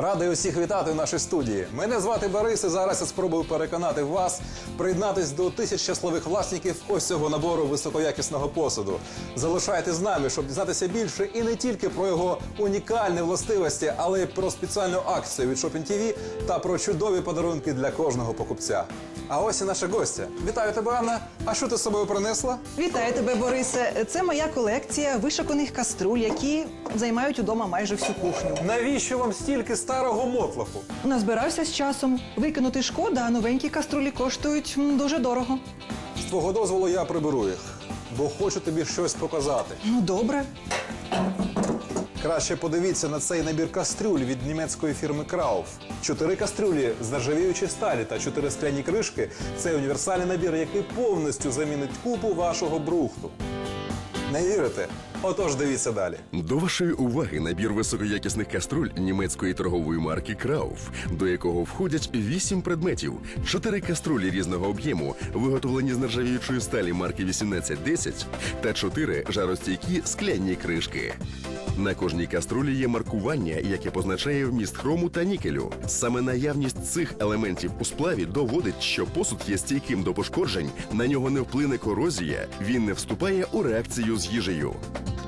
Радий усіх вітати в нашій студії. Мене звати Борис, і зараз я спробую переконати вас приєднатись до тисяч щасливих власників ось цього набору високоякісного посуду. Залишайтесь з нами, щоб дізнатися більше і не тільки про його унікальні властивості, але й про спеціальну акцію від Shopping TV та про чудові подарунки для кожного покупця. А ось і наша гостя. Вітаю тебе, Анна. А що ти з собою принесла? Вітаю тебе, Борисе. Це моя колекція вишуканих каструль, які займають удома майже всю кухню. Навіщо вам стільки старого мотлоху? Назбирався з часом. Викинути шкода, а новенькі каструлі коштують м, дуже дорого. З твого дозволу я приберу їх, бо хочу тобі щось показати. Ну добре. Краще подивіться на цей набір кастрюль від німецької фірми Крауф. Чотири кастрюлі з нержавіючої сталі та чотири скляні кришки це універсальний набір, який повністю замінить купу вашого брухту. Не вірите? Отож, дивіться далі. До вашої уваги набір високоякісних каструль німецької торгової марки Крауф, до якого входять вісім предметів, чотири каструлі різного об'єму, виготовлені з нержавіючої сталі марки 1810, та чотири жаростійкі скляні кришки. На кожній каструлі є маркування, яке позначає вміст хрому та нікелю. Саме наявність цих елементів у сплаві доводить, що посуд є стійким до пошкоджень, на нього не вплине корозія, він не вступає у реакцію з їжею.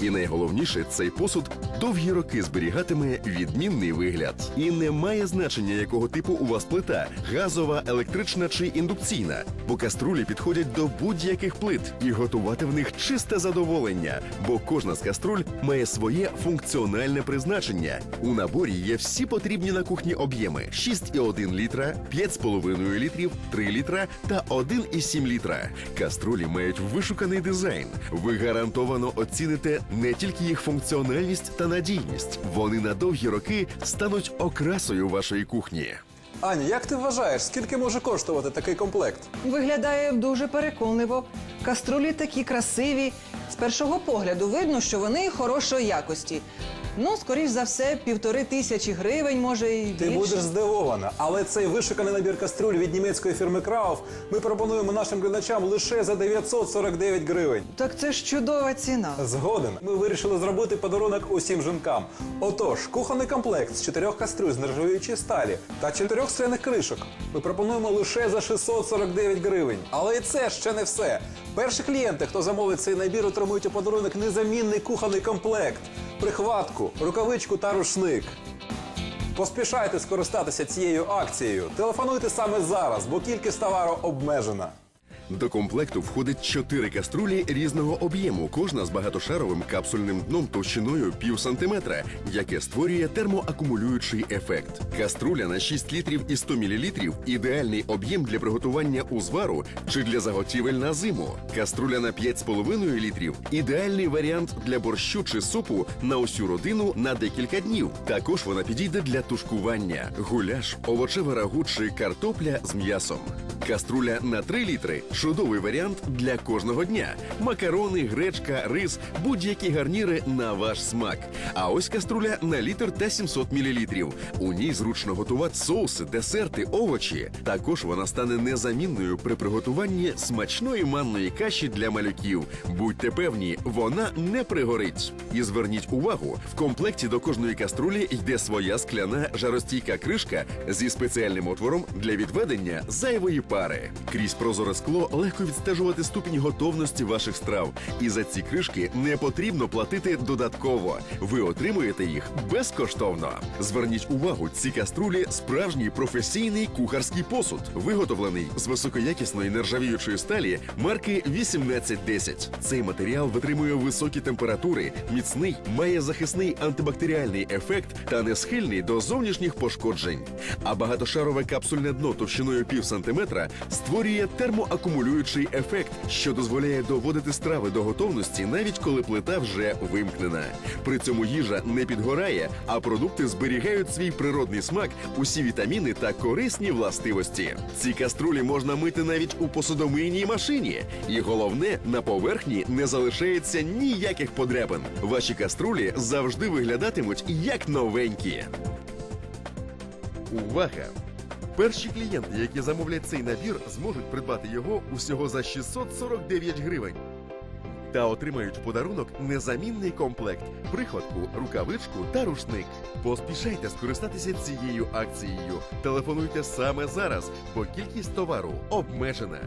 І найголовніше, цей посуд довгі роки зберігатиме відмінний вигляд. І не має значення, якого типу у вас плита газова, електрична чи індукційна, бо каструлі підходять до будь-яких плит, і готувати в них чисте задоволення, бо кожна з каструль має своє функціональне призначення. У наборі є всі потрібні на кухні об'єми: 6,1 літра, 5,5 літрів, 3 літра та 1,7 літра. Каструлі мають вишуканий дизайн. Ви гарантовано оціните не тільки їх функціональність та надійність. Вони на довгі роки стануть окрасою вашої кухні. Аня, як ти вважаєш, скільки може коштувати такий комплект? Виглядає дуже переконливо. Каструлі такі красиві. З першого погляду видно, що вони хорошої якості. Ну, скоріш за все, півтори тисячі гривень, може і Ти більше. будеш здивована, але цей вишуканий набір кастрюль від німецької фірми Крауф ми пропонуємо нашим глядачам лише за 949 гривень. Так це ж чудова ціна. Згоден. Ми вирішили зробити подарунок усім жінкам. Отож, кухонний комплект з чотирьох кастрюль з нержавіючої сталі та чотирьох скляних кришок. Ми пропонуємо лише за 649 гривень. Але і це ще не все. Перші клієнти, хто замовить цей набір, отримують у подарунок незамінний кухонний комплект, прихватку, рукавичку та рушник. Поспішайте скористатися цією акцією. Телефонуйте саме зараз, бо кількість товару обмежена. До комплекту входить чотири каструлі різного об'єму, кожна з багатошаровим капсульним дном товщиною пів сантиметра, яке створює термоакумулюючий ефект. Каструля на 6 літрів і 100 мілілітрів – ідеальний об'єм для приготування узвару чи для заготівель на зиму. Каструля на 5,5 літрів – ідеальний варіант для борщу чи супу на усю родину на декілька днів. Також вона підійде для тушкування, гуляш, овочеве рагу чи картопля з м'ясом. Каструля на 3 літри чудовий варіант для кожного дня. Макарони, гречка, рис, будь-які гарніри на ваш смак. А ось каструля на літр та 700 мілілітрів. У ній зручно готувати соуси, десерти, овочі. Також вона стане незамінною при приготуванні смачної манної каші для малюків. Будьте певні, вона не пригорить. І зверніть увагу, в комплекті до кожної каструлі йде своя скляна жаростійка кришка зі спеціальним отвором для відведення зайвої пари. Крізь прозоре скло легко відстежувати ступінь готовності ваших страв. І за ці кришки не потрібно платити додатково. Ви отримуєте їх безкоштовно. Зверніть увагу, ці каструлі справжній професійний кухарський посуд, виготовлений з високоякісної нержавіючої сталі марки 1810. Цей матеріал витримує високі температури, міцний, має захисний антибактеріальний ефект та не схильний до зовнішніх пошкоджень. А багатошарове капсульне дно товщиною пів сантиметра створює термоакумулюючий ефект, що дозволяє доводити страви до готовності, навіть коли плита вже вимкнена. При цьому їжа не підгорає, а продукти зберігають свій природний смак, усі вітаміни та корисні властивості. Ці каструлі можна мити навіть у посудомийній машині, і головне, на поверхні не залишається ніяких подряпин. Ваші каструлі завжди виглядатимуть як новенькі. Увага! Перші клієнти, які замовлять цей набір, зможуть придбати його усього за 649 гривень. та отримають в подарунок незамінний комплект, прихватку, рукавичку та рушник. Поспішайте скористатися цією акцією. Телефонуйте саме зараз, бо кількість товару обмежена.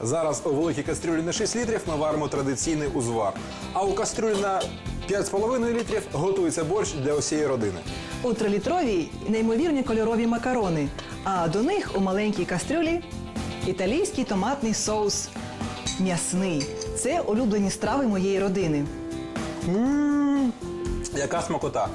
Зараз у великій кастрюлі на 6 літрів ми варимо традиційний узвар. А у кастрюлі на 5,5 літрів готується борщ для усієї родини. У трилітровій неймовірні кольорові макарони, а до них у маленькій кастрюлі італійський томатний соус. М'ясний. Це улюблені страви моєї родини. Ммм, яка смакота.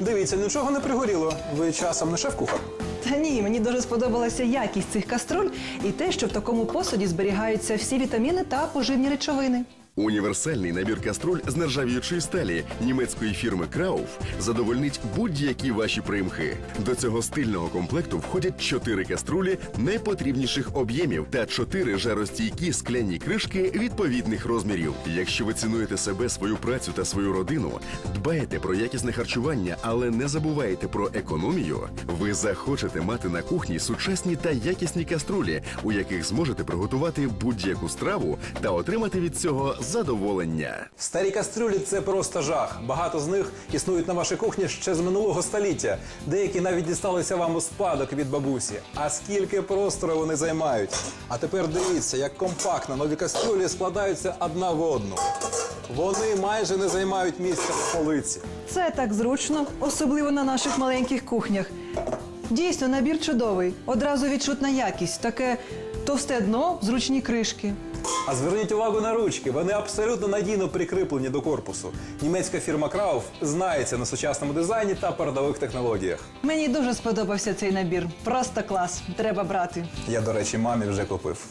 Дивіться, нічого не пригоріло. Ви часом не шеф-кухар? Та ні, мені дуже сподобалася якість цих каструль і те, що в такому посуді зберігаються всі вітаміни та поживні речовини. Універсальний набір каструль з нержавіючої сталі німецької фірми Крауф задовольнить будь-які ваші примхи. До цього стильного комплекту входять чотири каструлі найпотрібніших об'ємів та чотири жаростійкі скляні кришки відповідних розмірів. Якщо ви цінуєте себе, свою працю та свою родину, дбаєте про якісне харчування, але не забуваєте про економію, ви захочете мати на кухні сучасні та якісні каструлі, у яких зможете приготувати будь-яку страву та отримати від цього задоволення. Старі кастрюлі це просто жах. Багато з них існують на вашій кухні ще з минулого століття. Деякі навіть дісталися вам у спадок від бабусі. А скільки простору вони займають? А тепер дивіться, як компактно нові кастрюлі складаються одна в одну. Вони майже не займають місця на полиці. Це так зручно, особливо на наших маленьких кухнях. Дійсно, набір чудовий. Одразу відчутна якість, таке товсте дно, зручні кришки. А зверніть увагу на ручки. Вони абсолютно надійно прикріплені до корпусу. Німецька фірма Крауф знається на сучасному дизайні та передових технологіях. Мені дуже сподобався цей набір. Просто клас. Треба брати. Я, до речі, мамі вже купив.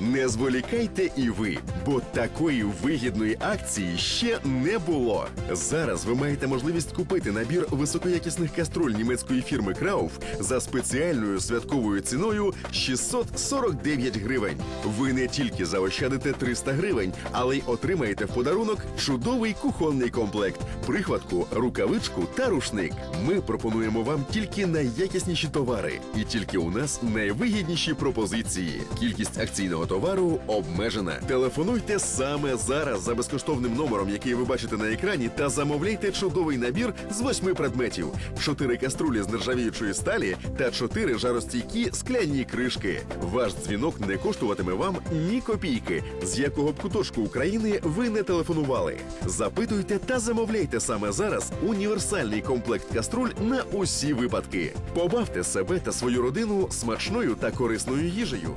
Не зволікайте і ви, бо такої вигідної акції ще не було. Зараз ви маєте можливість купити набір високоякісних каструль німецької фірми Крауф за спеціальною святковою ціною 649 гривень. Ви не тільки заощадите 300 гривень, але й отримаєте в подарунок чудовий кухонний комплект, прихватку, рукавичку та рушник. Ми пропонуємо вам тільки найякісніші товари, і тільки у нас найвигідніші пропозиції. Кількість акційного товару обмежена. Телефонуйте саме зараз за безкоштовним номером, який ви бачите на екрані, та замовляйте чудовий набір з восьми предметів: чотири каструлі з нержавіючої сталі та чотири жаростійкі скляні кришки. Ваш дзвінок не коштуватиме вам ні копійки, з якого б куточку України ви не телефонували. Запитуйте та замовляйте саме зараз універсальний комплект каструль на усі випадки. Побавте себе та свою родину смачною та корисною їжею.